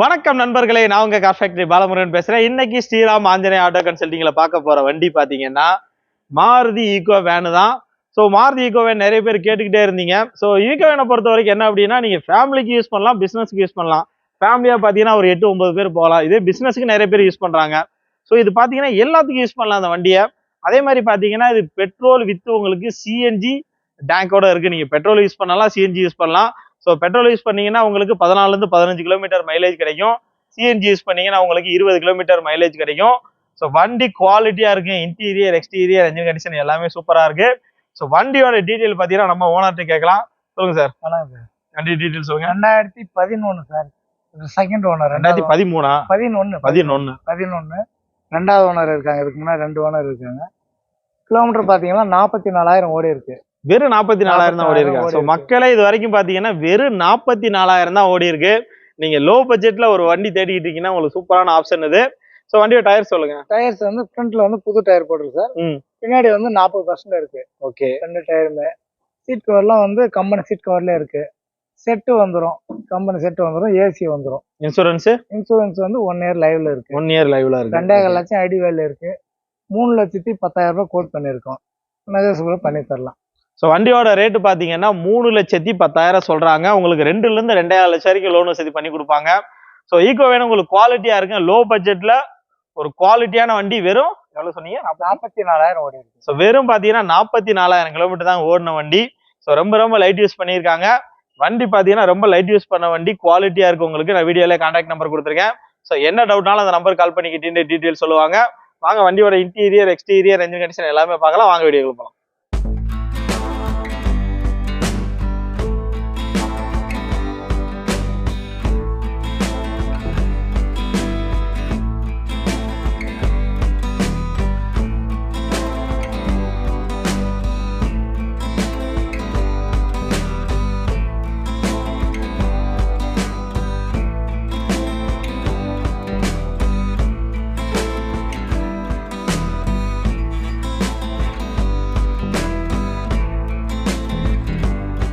வணக்கம் நண்பர்களே நான் உங்க கார் ஃபேக்டரி பாலமுருகன் பேசுறேன். இன்னைக்கு ஸ்ரீராம் ஆஞ்சநேய ஆட்டோ கன்சல்டிங்ல பார்க்க போற வண்டி பாத்தீங்கன்னா மாருதி ஈகோ வேனு தான். ஸோ மாருதி ஈகோ வேன் நிறைய பேர் கேட்டுக்கிட்டே இருந்தீங்க. ஸோ ஈகோ வேனை பொறுத்த வரைக்கும் என்ன அப்படின்னா நீங்க ஃபேமிலிக்கு யூஸ் பண்ணலாம் பிசினஸ்க்கு யூஸ் பண்ணலாம். ஃபேமிலியா பாத்தீங்கன்னா ஒரு எட்டு ஒன்பது பேர் போகலாம். இதே பிசினஸ்க்கு நிறைய பேர் யூஸ் பண்றாங்க. ஸோ இது பாத்தீங்கன்னா எல்லாத்துக்கும் யூஸ் பண்ணலாம் அந்த வண்டியை. அதே மாதிரி பாத்தீங்கன்னா இது பெட்ரோல் வித்து உங்களுக்கு சிஎன்ஜி டேங்கோட இருக்கு. நீங்க பெட்ரோல் யூஸ் பண்ணலாம் சிஎன்ஜி யூஸ் பண்ணலாம். ஸோ பெட்ரோல் யூஸ் பண்ணீங்கன்னா உங்களுக்கு பதினாலுலேருந்து பதினஞ்சு கிலோமீட்டர் மைலேஜ் கிடைக்கும். சிஎன்ஜி யூஸ் பண்ணீங்கன்னா உங்களுக்கு இருபது கிலோமீட்டர் மைலேஜ் கிடைக்கும். ஸோ வண்டி குவாலிட்டியா இருக்கு. இன்டீரியர் எக்ஸ்டீரியர் என்ஜின் கண்டிஷன் எல்லாமே சூப்பரா இருக்கு. ஸோ வண்டியோட டீட்டெயில் பார்த்தீங்கன்னா நம்ம ஓனர்கிட்ட கேட்கலாம். சொல்லுங்க சார் வணக்கம் சார் வண்டி டீட்டெயில் சொல்லுங்க. ரெண்டாயிரத்தி பதினொன்று சார் செகண்ட் ஓனர் ரெண்டாயிரத்தி பதிமூணா? பதினொன்று பதினொன்னு. பதினொன்று ரெண்டாவது ஓனர் இருக்காங்க. இதுக்கு முன்னாடி ரெண்டு ஓனர் இருக்காங்க. கிலோமீட்டர் பார்த்தீங்கன்னா நாற்பத்தி நாலாயிரம் ஓடி இருக்கு. வெறும் நாற்பத்தி நாலாயிரம் தான் ஓடி இருக்கு 44,000 ஸோ மக்களே இது வரைக்கும் பார்த்தீங்கன்னா வெறும் நாற்பத்தி நாலாயிரம் தான் ஓடி இருக்கு நீங்க லோ பட்ஜெட்ல ஒரு வண்டி தேடிக்கிட்டு இருக்கீங்கன்னா உங்களுக்கு சூப்பரான ஆப்ஷன் இது. ஸோ வண்டியோட டயர் சொல்லுங்க. டயர்ஸ் வந்து ஃப்ரண்ட்ல வந்து புது டயர் போட்டிருக்கு சார். ம். பின்னாடி வந்து நாற்பது பர்சன்ட் இருக்கு. ஓகே ரெண்டு டயருமே சீட் கவர்லாம் வந்து கம்பெனி சீட் கவர்ல இருக்கு. செட்டு வந்துடும் கம்பெனி செட்டு வந்துடும் ஏசி வந்துடும் இன்சூரன்ஸ் இன்சூரன்ஸ் வந்து ஒன் இயர் லைவ்ல இருக்கு. ஒன் இயர் லைவ்ல இருக்கு. ரெண்டாயிரம் லட்சம் ஐடி வேல இருக்கு. மூணு லட்சத்தி பத்தாயிரம் ரூபாய் கோட் பண்ணியிருக்கோம். நெகோசியபிள் பண்ணி தரலாம் ஸோ வண்டியோட ரேட்டு பார்த்தீங்கன்னா மூணு லட்சத்தி பத்தாயிரம் சொல்றாங்க. உங்களுக்கு ரெண்டுல இருந்து ரெண்டாயிரம் லட்சம் வரைக்கும் லோன் வசதி பண்ணி கொடுப்பாங்க. ஸோ ஈகோ வேணும் உங்களுக்கு குவாலிட்டியா இருக்கு லோ பட்ஜெட்ல ஒரு குவாலிட்டியான வண்டி வெறும் எவ்வளவு சொன்னீங்க? நாற்பத்தி நாலாயிரம் ஓடி ஸோ வெறும் பார்த்தீங்கன்னா நாற்பத்தி நாலாயிரம் கிலோமீட்டர் தான் ஓடின வண்டி. ஸோ ரொம்ப ரொம்ப லைட் யூஸ் பண்ணியிருக்காங்க. வண்டி பார்த்தீங்கன்னா ரொம்ப லைட் யூஸ் பண்ண வண்டி. குவாலிட்டியா இருக்கு உங்களுக்கு. நான் வீடியோல கான்டாக்ட் நம்பர் கொடுத்துருக்கேன். ஸோ என்ன டவுட்னாலும் அந்த நம்பர் கால் பண்ணிக்கிட்டு டீட்டெயில் சொல்லுவாங்க. வாங்க வண்டியோட இன்டீரியர் எக்ஸ்டீரியர் என்ஜின் கண்டிஷன் எல்லாமே பார்க்கலாம். வாங்க வீடியோ போகலாம்